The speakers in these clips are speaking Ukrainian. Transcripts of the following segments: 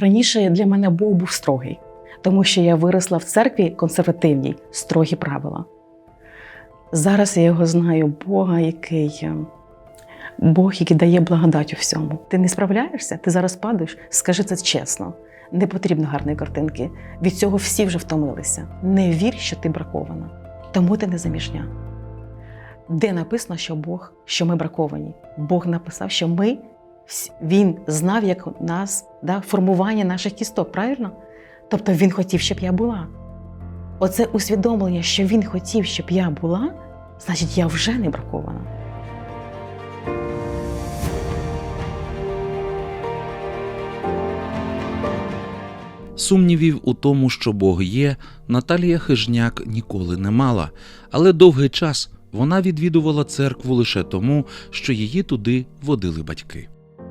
Раніше для мене Бог був строгий, тому що я виросла в церкві консервативній, строгі правила. Зараз я його знаю Бога, який е, Бог, який дає благодать у всьому. Ти не справляєшся, ти зараз падаєш, скажи це чесно. Не потрібно гарної картинки. Від цього всі вже втомилися. Не вір, що ти бракована, тому ти не заміжня. Де написано, що Бог, що ми браковані? Бог написав, що ми він знав, як у нас да, формування наших кісток, правильно? Тобто він хотів, щоб я була. Оце усвідомлення, що він хотів, щоб я була, значить, я вже не бракована. Сумнівів у тому, що Бог є, Наталія Хижняк ніколи не мала, але довгий час вона відвідувала церкву лише тому, що її туди водили батьки.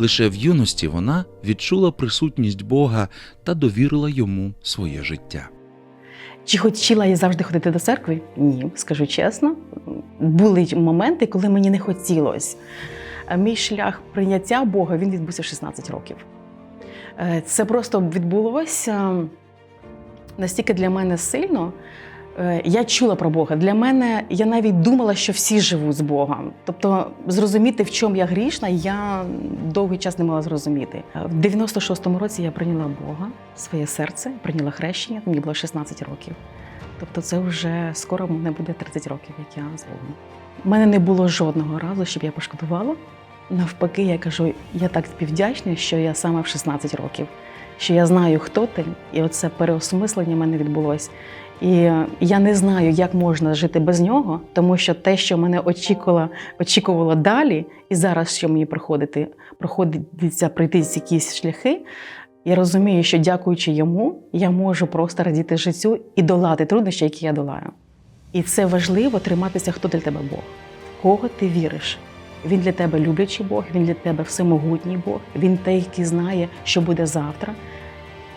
Лише в юності вона відчула присутність Бога та довірила йому своє життя. Чи хотіла я завжди ходити до церкви? Ні, скажу чесно. Були моменти, коли мені не хотілося. Е, Мій шлях прийняття Бога він відбувся в 16 років. Е, Це просто відбулося настільки для мене сильно. Е, Я чула про Бога. Для мене я навіть думала, що всі живуть з Богом. Тобто, зрозуміти, в чому я грішна, я довгий час не могла зрозуміти. Е, В 96-му році я прийняла Бога своє серце, прийняла хрещення, мені було 16 років. Тобто, це вже скоро мене буде 30 років, як я з Богом. У мене не було жодного разу, щоб я пошкодувала. Навпаки, я кажу, я так співдячна, що я саме в 16 років, що я знаю, хто ти, і оце переосмислення в мене відбулось. І я не знаю, як можна жити без нього, тому що те, що мене очікувало, очікувало далі, і зараз, що мені проходити, проходиться пройти якісь шляхи. Я розумію, що дякуючи йому, я можу просто радіти життю і долати труднощі, які я долаю. І це важливо триматися, хто для тебе Бог, в кого ти віриш. Він для тебе люблячий Бог, він для тебе всемогутній Бог, він той, який знає, що буде завтра.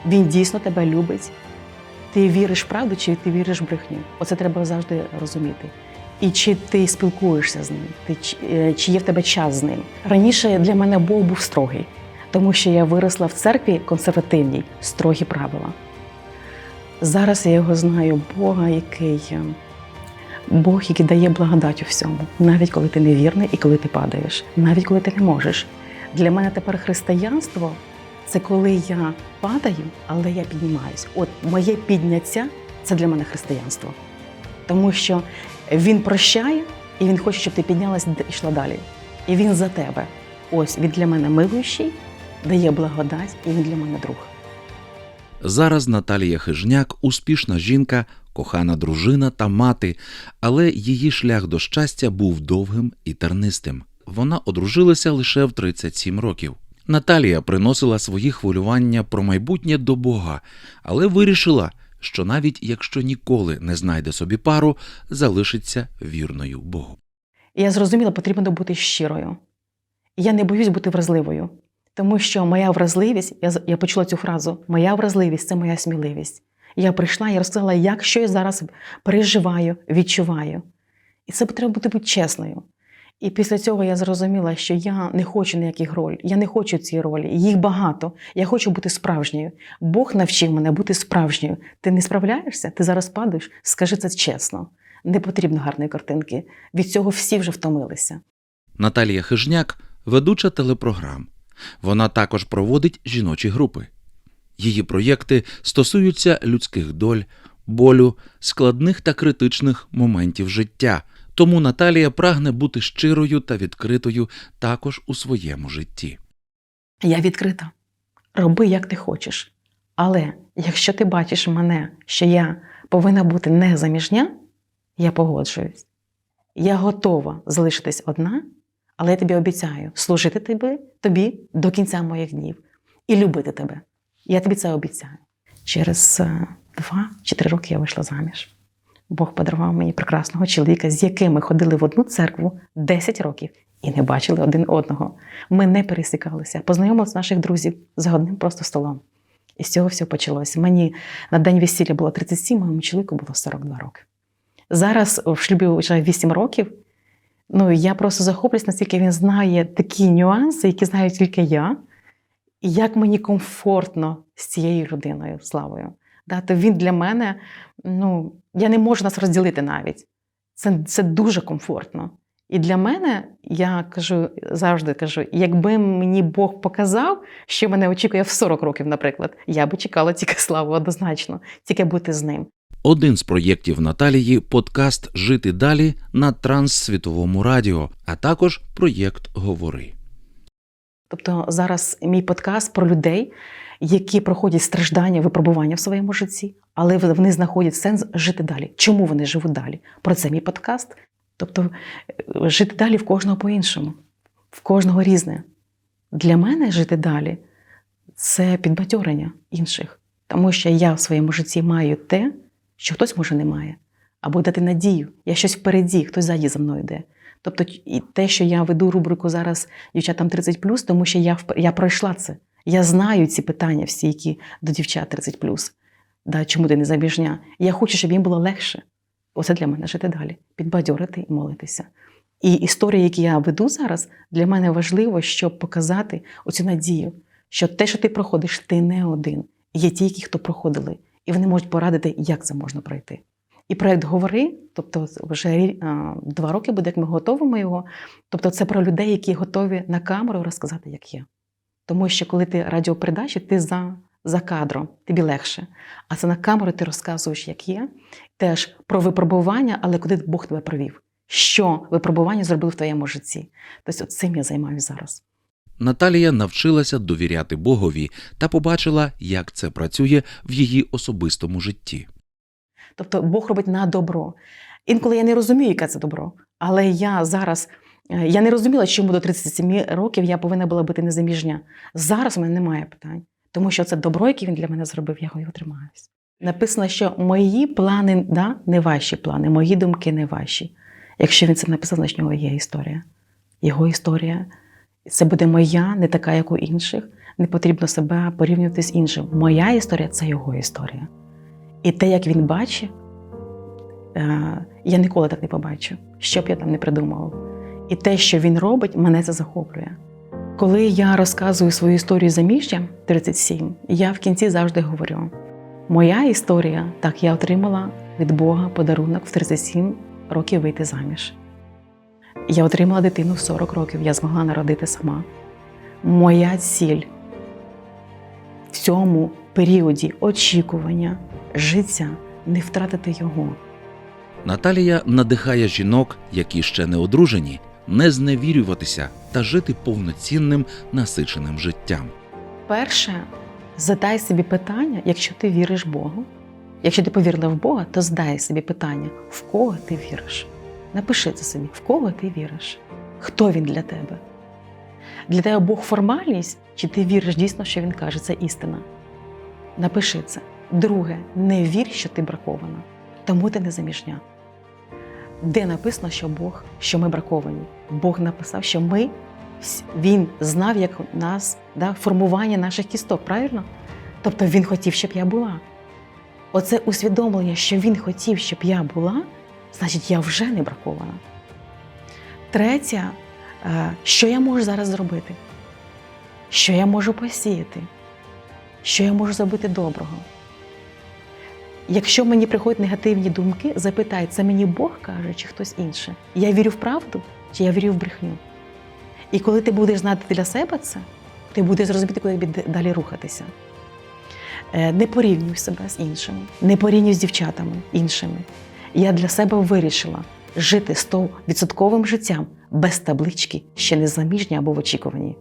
Він дійсно тебе любить. Ти віриш в правду, чи ти віриш в брехню? Оце треба завжди розуміти. І чи ти спілкуєшся з ним, ти, чи- е, є в тебе час з ним. Раніше для мене Бог був строгий, тому що я виросла в церкві консервативній, строгі правила. Зараз я його знаю Бога, який е, Бог, який дає благодать у всьому, навіть коли ти невірний і коли ти падаєш, навіть коли ти не можеш. Для мене тепер християнство це коли я падаю, але я піднімаюсь. От моє підняття це для мене християнство. Тому що він прощає, і він хоче, щоб ти піднялась і йшла далі. І він за тебе. Ось він для мене милуючий, дає благодать, і він для мене друг. Зараз Наталія Хижняк успішна жінка, кохана дружина та мати, але її шлях до щастя був довгим і тернистим. Вона одружилася лише в 37 років. Наталія приносила свої хвилювання про майбутнє до Бога, але вирішила, що навіть якщо ніколи не знайде собі пару, залишиться вірною Богу. Я зрозуміла, потрібно бути щирою. Я не боюсь бути вразливою, тому що моя вразливість, я, я почула цю фразу: моя вразливість це моя сміливість. Я прийшла і розказала, як що я зараз переживаю, відчуваю. І це треба бути чесною. І після цього я зрозуміла, що я не хочу ніяких роль, я не хочу цієї ролі. Їх багато. Я хочу бути справжньою. Бог навчив мене бути справжньою. Ти не справляєшся, ти зараз падаєш. Скажи це чесно. Не потрібно гарної картинки. Від цього всі вже втомилися. Наталія Хижняк ведуча телепрограм. Вона також проводить жіночі групи. Її проєкти стосуються людських доль, болю, складних та критичних моментів життя. Тому Наталія прагне бути щирою та відкритою також у своєму житті. Я відкрита. Роби, як ти хочеш. Але якщо ти бачиш мене, що я повинна бути не заміжня, я погоджуюсь. Я готова залишитись одна, але я тобі обіцяю служити тобі, тобі до кінця моїх днів і любити тебе. Я тобі це обіцяю. Через е, два чи три роки я вийшла заміж. Бог подарував мені прекрасного чоловіка, з яким ми ходили в одну церкву 10 років і не бачили один одного. Ми не пересікалися, познайомилися наших друзів за одним просто столом. І з цього все почалося. Мені на день весілля було 37, моєму чоловіку було 42 роки. Зараз в шлюбі вже 8 років. Ну, я просто захоплююсь, наскільки він знає такі нюанси, які знаю тільки я. і як мені комфортно з цією людиною, славою. Да, то він для мене, ну, я не можу нас розділити навіть. Це, це дуже комфортно. І для мене, я кажу, завжди кажу, якби мені Бог показав, що мене очікує в 40 років, наприклад, я би чекала тільки славу однозначно, тільки бути з ним. Один з проєктів Наталії подкаст Жити далі на Транссвітовому радіо, а також проєкт Говори. Тобто зараз мій подкаст про людей, які проходять страждання, випробування в своєму житті, але вони знаходять сенс жити далі. Чому вони живуть далі? Про це мій подкаст. Тобто е, жити далі в кожного по-іншому, в кожного різне. Для мене жити далі це підбадьорення інших, тому що я в своєму житті маю те, що хтось може не має, або дати надію. Я щось впереді, хтось ззаді за мною йде. Тобто, і те, що я веду рубрику зараз дівчатам 30+, тому що я я пройшла це. Я знаю ці питання всі, які до дівчат 30+. Да, чому ти не заміжня? Я хочу, щоб їм було легше. Оце для мене жити далі, підбадьорити і молитися. І історії, які я веду зараз, для мене важливо, щоб показати оцю надію, що те, що ти проходиш, ти не один. Є ті, які хто проходили, і вони можуть порадити, як це можна пройти. І проект Говори, тобто вже два роки буде, як ми готовимо його. Тобто, це про людей, які готові на камеру розказати, як є. Тому що коли ти радіопередачі, ти за, за кадром, тобі легше. А це на камеру ти розказуєш, як є. Теж про випробування, але куди Бог тебе провів. Що випробування зробили в твоєму житті? Тобто, цим я займаюся зараз. Наталія навчилася довіряти Богові та побачила, як це працює в її особистому житті. Тобто Бог робить на добро. Інколи я не розумію, яке це добро. Але я зараз я не розуміла, чому до 37 років я повинна була бути незаміжня. Зараз у мене немає питань, тому що це добро, яке він для мене зробив, я його тримаюсь. Написано, що мої плани да, не ваші плани, мої думки не ваші. Якщо він це написав, значить нього є історія. Його історія це буде моя, не така, як у інших. Не потрібно себе порівнювати з іншим. Моя історія це його історія. І те, як він бачить, е, я ніколи так не побачу, що б я там не придумував. І те, що він робить, мене це захоплює. Коли я розказую свою історію заміжжя 37, я в кінці завжди говорю: моя історія, так, я отримала від Бога подарунок в 37 років вийти заміж. Я отримала дитину в 40 років, я змогла народити сама. Моя ціль в цьому періоді очікування життя не втратити його. Наталія надихає жінок, які ще не одружені, не зневірюватися та жити повноцінним насиченим життям. Перше, задай собі питання, якщо ти віриш Богу. Якщо ти повірила в Бога, то задай собі питання, в кого ти віриш. Напиши це собі, в кого ти віриш, хто він для тебе. Для тебе Бог формальність, чи ти віриш дійсно, що він каже, це істина. Напиши це. Друге, не вір, що ти бракована, тому ти не заміжня. Де написано, що Бог, що ми браковані? Бог написав, що ми, Він знав, як нас да, формування наших кісток, правильно? Тобто Він хотів, щоб я була. Оце усвідомлення, що він хотів, щоб я була, значить, я вже не бракована. Третє, е, що я можу зараз зробити? Що я можу посіяти? Що я можу зробити доброго? Якщо мені приходять негативні думки, запитай, це мені Бог каже, чи хтось інший. Я вірю в правду, чи я вірю в брехню. І коли ти будеш знати для себе це, ти будеш розуміти, куди тобі далі рухатися. Е, Не порівнюй себе з іншими, не порівнюй з дівчатами іншими. Я для себе вирішила жити 100% життям без таблички, ще не заміжня або в очікуванні.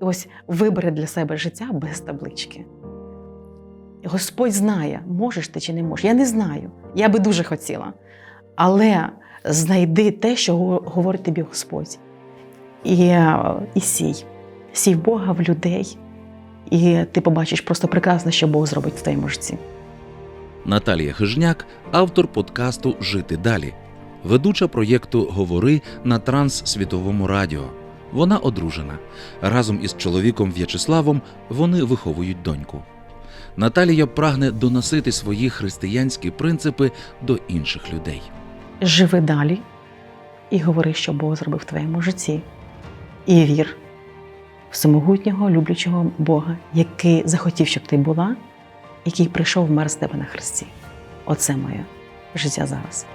І ось вибери для себе життя без таблички. Господь знає, можеш ти чи не можеш. Я не знаю. Я би дуже хотіла. Але знайди те, що говорить тобі Господь. І, е, і сій. Сій Бога в людей. І ти побачиш просто прекрасно, що Бог зробить в твоєму житті. Наталія Хижняк, автор подкасту Жити далі, ведуча проєкту Говори на Транссвітовому радіо. Вона одружена. Разом із чоловіком В'ячеславом вони виховують доньку. Наталія прагне доносити свої християнські принципи до інших людей. Живи далі і говори, що Бог зробив в твоєму житті. І вір, в самогутнього, люблячого Бога, який захотів, щоб ти була, який прийшов вмер з тебе на хресті. Оце моє життя зараз.